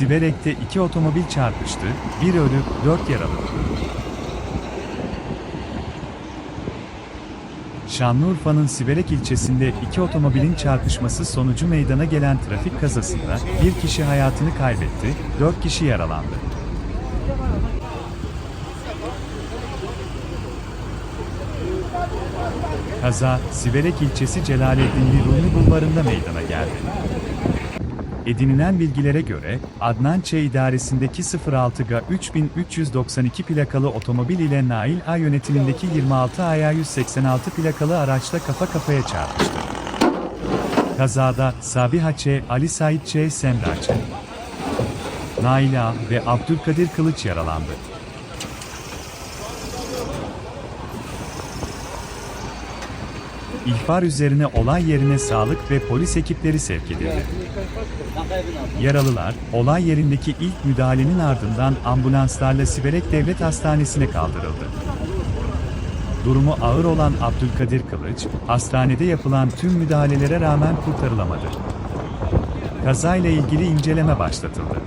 Siverek'te iki otomobil çarpıştı, bir ölü, dört yaralı. Şanlıurfa'nın Siverek ilçesinde iki otomobilin çarpışması sonucu meydana gelen trafik kazasında bir kişi hayatını kaybetti, dört kişi yaralandı. Kaza, Siverek ilçesi Celaleddinli Rumi Bulvarı'nda meydana geldi. Edinilen bilgilere göre, Adnan Ç. idaresindeki 06G 3392 plakalı otomobil ile Nail A yönetimindeki 26 AY 186 plakalı araçla kafa kafaya çarpıştı. Kazada Sabiha Ç. Ali Said Ç. Semra Ç. Nail A ve Abdülkadir Kılıç yaralandı. İhbar üzerine olay yerine sağlık ve polis ekipleri sevk edildi. Yaralılar, olay yerindeki ilk müdahalenin ardından ambulanslarla Siverek Devlet Hastanesi'ne kaldırıldı. Durumu ağır olan Abdülkadir Kılıç, hastanede yapılan tüm müdahalelere rağmen kurtarılamadı. Kazayla ilgili inceleme başlatıldı.